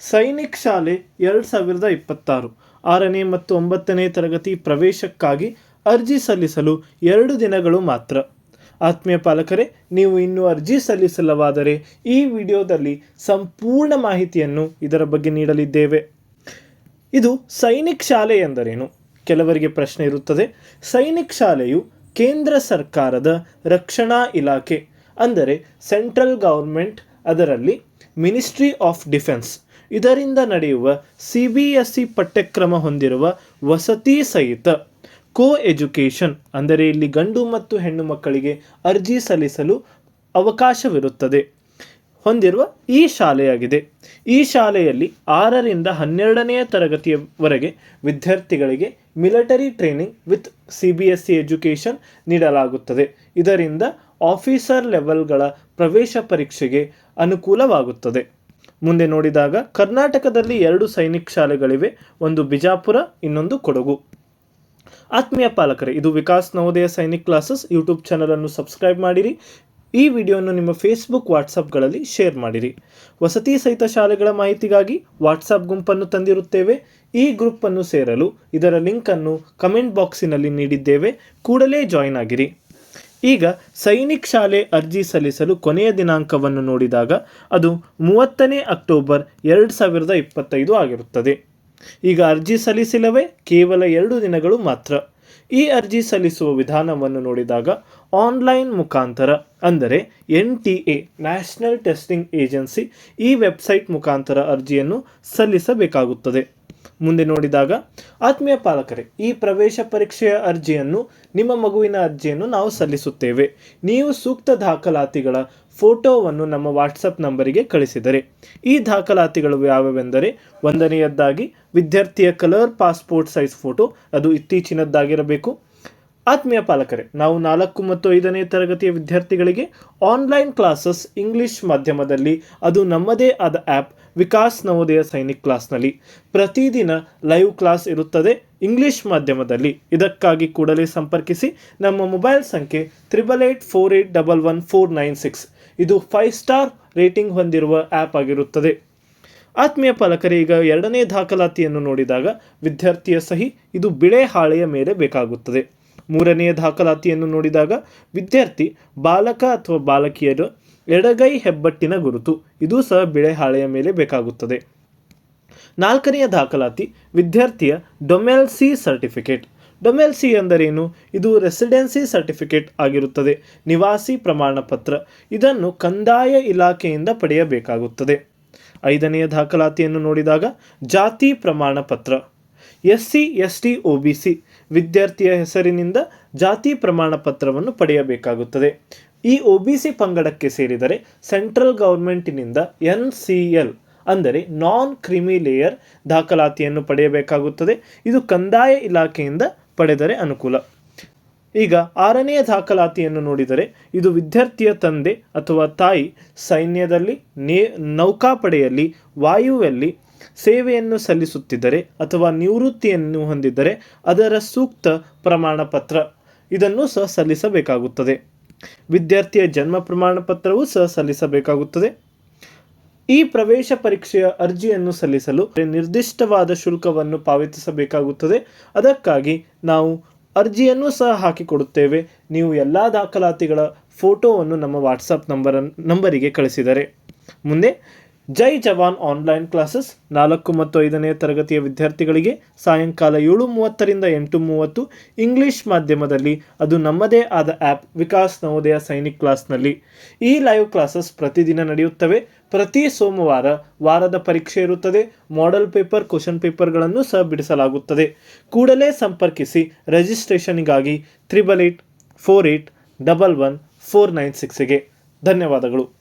ಸೈನಿಕ್ ಶಾಲೆ ಎರಡು ಸಾವಿರದ ಇಪ್ಪತ್ತಾರು. ಆರನೇ ಮತ್ತು ಒಂಬತ್ತನೇ ತರಗತಿ ಪ್ರವೇಶಕ್ಕಾಗಿ ಅರ್ಜಿ ಸಲ್ಲಿಸಲು ಎರಡು ದಿನಗಳು ಮಾತ್ರ. ಆತ್ಮೀಯ ಪಾಲಕರೇ, ನೀವು ಇನ್ನೂ ಅರ್ಜಿ ಸಲ್ಲಿಸಲವಾದರೆ ಈ ವಿಡಿಯೋದಲ್ಲಿ ಸಂಪೂರ್ಣ ಮಾಹಿತಿಯನ್ನು ಇದರ ಬಗ್ಗೆ ನೀಡಲಿದ್ದೇವೆ. ಇದು ಸೈನಿಕ್ ಶಾಲೆ ಎಂದರೇನು? ಕೆಲವರಿಗೆ ಪ್ರಶ್ನೆ ಇರುತ್ತದೆ, ಸೈನಿಕ್ ಶಾಲೆಯು ಕೇಂದ್ರ ಸರ್ಕಾರದ ರಕ್ಷಣಾ ಇಲಾಖೆ, ಅಂದರೆ ಸೆಂಟ್ರಲ್ ಗೌರ್ಮೆಂಟ್, ಅದರಲ್ಲಿ ಮಿನಿಸ್ಟ್ರಿ ಆಫ್ ಡಿಫೆನ್ಸ್ ಇದರಿಂದ ನಡೆಯುವ ಸಿ ಬಿ ಎಸ್ ಇ ಪಠ್ಯಕ್ರಮ ಹೊಂದಿರುವ ವಸತಿ ಸಹಿತ ಕೋ ಎಜುಕೇಷನ್ ಅಂದರೆ ಇಲ್ಲಿ ಗಂಡು ಮತ್ತು ಹೆಣ್ಣು ಮಕ್ಕಳಿಗೆ ಅರ್ಜಿ ಸಲ್ಲಿಸಲು ಅವಕಾಶವಿರುತ್ತದೆ. ಹೊಂದಿರುವ ಈ ಶಾಲೆಯಾಗಿದೆ. ಈ ಶಾಲೆಯಲ್ಲಿ ಆರರಿಂದ ಹನ್ನೆರಡನೆಯ ತರಗತಿಯವರೆಗೆ ವಿದ್ಯಾರ್ಥಿಗಳಿಗೆ military training with C B S E education ನೀಡಲಾಗುತ್ತದೆ. ಇದರಿಂದ ಆಫೀಸರ್ ಲೆವೆಲ್ಗಳ ಪ್ರವೇಶ ಪರೀಕ್ಷೆಗೆ ಅನುಕೂಲವಾಗುತ್ತದೆ. ಮುಂದೆ ನೋಡಿದಾಗ ಕರ್ನಾಟಕದಲ್ಲಿ ಎರಡು ಸೈನಿಕ್ ಶಾಲೆಗಳಿವೆ, ಒಂದು ಬಿಜಾಪುರ, ಇನ್ನೊಂದು ಕೊಡಗು. ಆತ್ಮೀಯ ಪಾಲಕರೇ, ಇದು ವಿಕಾಸ್ ನವೋದಯ ಸೈನಿಕ್ ಕ್ಲಾಸಸ್. ಯೂಟ್ಯೂಬ್ ಚಾನಲನ್ನು ಸಬ್ಸ್ಕ್ರೈಬ್ ಮಾಡಿರಿ. ಈ ವಿಡಿಯೋವನ್ನು ನಿಮ್ಮ ಫೇಸ್ಬುಕ್ ವಾಟ್ಸಪ್ಗಳಲ್ಲಿ ಶೇರ್ ಮಾಡಿರಿ. ವಸತಿ ಸಹಿತ ಶಾಲೆಗಳ ಮಾಹಿತಿಗಾಗಿ ವಾಟ್ಸಪ್ ಗುಂಪನ್ನು ತಂದಿರುತ್ತೇವೆ. ಈ ಗ್ರೂಪನ್ನು ಸೇರಲು ಇದರ ಲಿಂಕನ್ನು ಕಮೆಂಟ್ ಬಾಕ್ಸಿನಲ್ಲಿ ನೀಡಿದ್ದೇವೆ. ಕೂಡಲೇ ಜಾಯಿನ್ ಆಗಿರಿ. ಈಗ ಸೈನಿಕ್ ಶಾಲೆ ಅರ್ಜಿ ಸಲ್ಲಿಸಲು ಕೊನೆಯ ದಿನಾಂಕವನ್ನು ನೋಡಿದಾಗ ಅದು ಮೂವತ್ತನೇ ಅಕ್ಟೋಬರ್ ಎರಡು ಸಾವಿರದ ಇಪ್ಪತ್ತೈದು ಆಗಿರುತ್ತದೆ. ಈಗ ಅರ್ಜಿ ಸಲ್ಲಿಸಿಲ್ಲವೇ ಕೇವಲ ಎರಡು ದಿನಗಳು ಮಾತ್ರ. ಈ ಅರ್ಜಿ ಸಲ್ಲಿಸುವ ವಿಧಾನವನ್ನು ನೋಡಿದಾಗ ಆನ್ಲೈನ್ ಮುಖಾಂತರ ಅಂದರೆ N T A, national testing agency, ಈ ವೆಬ್ಸೈಟ್ ಮುಖಾಂತರ ಅರ್ಜಿಯನ್ನು ಸಲ್ಲಿಸಬೇಕಾಗುತ್ತದೆ. ಮುಂದೆ ನೋಡಿದಾಗ, ಆತ್ಮೀಯ ಪಾಲಕರೇ, ಈ ಪ್ರವೇಶ ಪರೀಕ್ಷೆಯ ಅರ್ಜಿಯನ್ನು ನಿಮ್ಮ ಮಗುವಿನ ಅರ್ಜಿಯನ್ನು ನಾವು ಸಲ್ಲಿಸುತ್ತೇವೆ. ನೀವು ಸೂಕ್ತ ದಾಖಲಾತಿಗಳ ಫೋಟೋವನ್ನು ನಮ್ಮ ವಾಟ್ಸಪ್ ನಂಬರಿಗೆ ಕಳಿಸಿದರೆ. ಈ ದಾಖಲಾತಿಗಳು ಯಾವ್ಯಾವೆಂದರೆ, ಒಂದನೆಯದ್ದಾಗಿ ವಿದ್ಯಾರ್ಥಿಯ ಕಲರ್, ಪಾಸ್ಪೋರ್ಟ್ ಸೈಜ್ ಫೋಟೋ, ಅದು ಇತ್ತೀಚಿನದ್ದಾಗಿರಬೇಕು. ಆತ್ಮೀಯ ಪಾಲಕರೇ, ನಾವು ನಾಲ್ಕು ಮತ್ತು ಐದನೇ ತರಗತಿಯ ವಿದ್ಯಾರ್ಥಿಗಳಿಗೆ ಆನ್ಲೈನ್ ಕ್ಲಾಸಸ್ ಇಂಗ್ಲಿಷ್ ಮಾಧ್ಯಮದಲ್ಲಿ, ಅದು ನಮ್ಮದೇ ಆದ ಆ್ಯಪ್ ವಿಕಾಸ್ ನವೋದಯ ಸೈನಿಕ್ ಕ್ಲಾಸ್ನಲ್ಲಿ ಪ್ರತಿದಿನ ಲೈವ್ ಕ್ಲಾಸ್ ಇರುತ್ತದೆ ಇಂಗ್ಲಿಷ್ ಮಾಧ್ಯಮದಲ್ಲಿ. ಇದಕ್ಕಾಗಿ ಕೂಡಲೇ ಸಂಪರ್ಕಿಸಿ ನಮ್ಮ ಮೊಬೈಲ್ ಸಂಖ್ಯೆ triple eight four eight double one four nine six ಇದು ಫೈವ್ ಸ್ಟಾರ್ ರೇಟಿಂಗ್ ಹೊಂದಿರುವ ಆ್ಯಪ್ ಆಗಿರುತ್ತದೆ. ಆತ್ಮೀಯ ಪಾಲಕರೇ, ಈಗ ಎರಡನೇ ದಾಖಲಾತಿಯನ್ನು ನೋಡಿದಾಗ ವಿದ್ಯಾರ್ಥಿಯ ಸಹಿ ಇದು ಬಿಳೆ ಹಾಳೆಯ ಮೇಲೆ ಬೇಕಾಗುತ್ತದೆ. ಮೂರನೆಯ ದಾಖಲಾತಿಯನ್ನು ನೋಡಿದಾಗ, ವಿದ್ಯಾರ್ಥಿ, ಬಾಲಕ ಅಥವಾ ಬಾಲಕಿಯರು ಎಡಗೈ ಹೆಬ್ಬಟ್ಟಿನ ಗುರುತು. ಇದು ಸಹ ಬಿಳೆ ಹಾಳೆಯ ಮೇಲೆ ಬೇಕಾಗುತ್ತದೆ. ನಾಲ್ಕನೆಯ ದಾಖಲಾತಿ, ವಿದ್ಯಾರ್ಥಿಯ ಡೊಮೆಲ್ಸಿ ಸರ್ಟಿಫಿಕೇಟ್. ಡೊಮೆಲ್ಸಿ ಎಂದರೇನು? ಇದು ರೆಸಿಡೆನ್ಸಿ ಸರ್ಟಿಫಿಕೇಟ್ ಆಗಿರುತ್ತದೆ. ನಿವಾಸಿ ಪ್ರಮಾಣ ಪತ್ರ. ಇದನ್ನು ಕಂದಾಯ ಇಲಾಖೆಯಿಂದ ಪಡೆಯಬೇಕಾಗುತ್ತದೆ. ಐದನೆಯ ದಾಖಲಾತಿಯನ್ನು ನೋಡಿದಾಗ, ಜಾತಿ ಪ್ರಮಾಣ ಪತ್ರ. S C S T O B C ವಿದ್ಯಾರ್ಥಿಯ ಹೆಸರಿನಿಂದ ಜಾತಿ ಪ್ರಮಾಣ ಪತ್ರವನ್ನು ಪಡೆಯಬೇಕಾಗುತ್ತದೆ. ಈ ಒ ಬಿ ಸಿ ಪಂಗಡಕ್ಕೆ ಸೇರಿದರೆ ಸೆಂಟ್ರಲ್ ಗೌರ್ಮೆಂಟಿನಿಂದ ಎನ್ ಸಿ ಎಲ್ ಅಂದರೆ ನಾನ್ ಕ್ರಿಮಿ ಲೇಯರ್ ದಾಖಲಾತಿಯನ್ನು ಪಡೆಯಬೇಕಾಗುತ್ತದೆ. ಇದು ಕಂದಾಯ ಇಲಾಖೆಯಿಂದ ಪಡೆದರೆ ಅನುಕೂಲ. ಈಗ ಆರನೆಯ ದಾಖಲಾತಿಯನ್ನು ನೋಡಿದರೆ ಇದು ವಿದ್ಯಾರ್ಥಿಯ ತಂದೆ ಅಥವಾ ತಾಯಿ ಸೈನ್ಯದಲ್ಲಿ ನೇ, ನೌಕಾಪಡೆಯಲ್ಲಿ, ವಾಯುವಲ್ಲಿ ಸೇವೆಯನ್ನು ಸಲ್ಲಿಸುತ್ತಿದ್ದರೆ ಅಥವಾ ನಿವೃತ್ತಿಯನ್ನು ಹೊಂದಿದ್ದರೆ ಅದರ ಸೂಕ್ತ ಪ್ರಮಾಣ ಪತ್ರ ಇದನ್ನು ಸಹ ಸಲ್ಲಿಸಬೇಕಾಗುತ್ತದೆ. ವಿದ್ಯಾರ್ಥಿಯ ಜನ್ಮ ಪ್ರಮಾಣ ಪತ್ರವೂ ಸಹ ಸಲ್ಲಿಸಬೇಕಾಗುತ್ತದೆ. ಈ ಪ್ರವೇಶ ಪರೀಕ್ಷೆಯ ಅರ್ಜಿಯನ್ನು ಸಲ್ಲಿಸಲು ನಿರ್ದಿಷ್ಟವಾದ ಶುಲ್ಕವನ್ನು ಪಾವತಿಸಬೇಕಾಗುತ್ತದೆ. ಅದಕ್ಕಾಗಿ ನಾವು ಅರ್ಜಿಯನ್ನು ಸಹ ಹಾಕಿಕೊಡುತ್ತೇವೆ. ನೀವು ಎಲ್ಲ ದಾಖಲಾತಿಗಳ ಫೋಟೋವನ್ನು ನಮ್ಮ ವಾಟ್ಸಪ್ ನಂಬರ್ ನಂಬರಿಗೆ ಕಳಿಸಿದರೆ. ಮುಂದೆ ಜೈ ಜವಾನ್ ಆನ್ಲೈನ್ ಕ್ಲಾಸಸ್ ನಾಲ್ಕು ಮತ್ತು ಐದನೇ ತರಗತಿಯ ವಿದ್ಯಾರ್ಥಿಗಳಿಗೆ ಸಾಯಂಕಾಲ ಏಳು ಮೂವತ್ತರಿಂದ ಎಂಟು ಮೂವತ್ತು ಇಂಗ್ಲಿಷ್ ಮಾಧ್ಯಮದಲ್ಲಿ ಅದು ನಮ್ಮದೇ ಆದ ಆ್ಯಪ್ ವಿಕಾಸ್ ನವೋದಯ ಸೈನಿಕ್ ಕ್ಲಾಸ್ನಲ್ಲಿ. ಈ ಲೈವ್ ಕ್ಲಾಸಸ್ ಪ್ರತಿದಿನ ನಡೆಯುತ್ತವೆ. ಪ್ರತಿ ಸೋಮವಾರ ವಾರದ ಪರೀಕ್ಷೆ ಇರುತ್ತದೆ. ಮಾಡೆಲ್ ಪೇಪರ್, ಕ್ವಶನ್ ಪೇಪರ್ಗಳನ್ನು ಸಹ ಬಿಡಿಸಲಾಗುತ್ತದೆ. ಕೂಡಲೇ ಸಂಪರ್ಕಿಸಿ ರಿಜಿಸ್ಟ್ರೇಷನ್ಗಾಗಿ triple eight four eight double one, four nine ಸಿಕ್ಸಿಗೆ ಧನ್ಯವಾದಗಳು.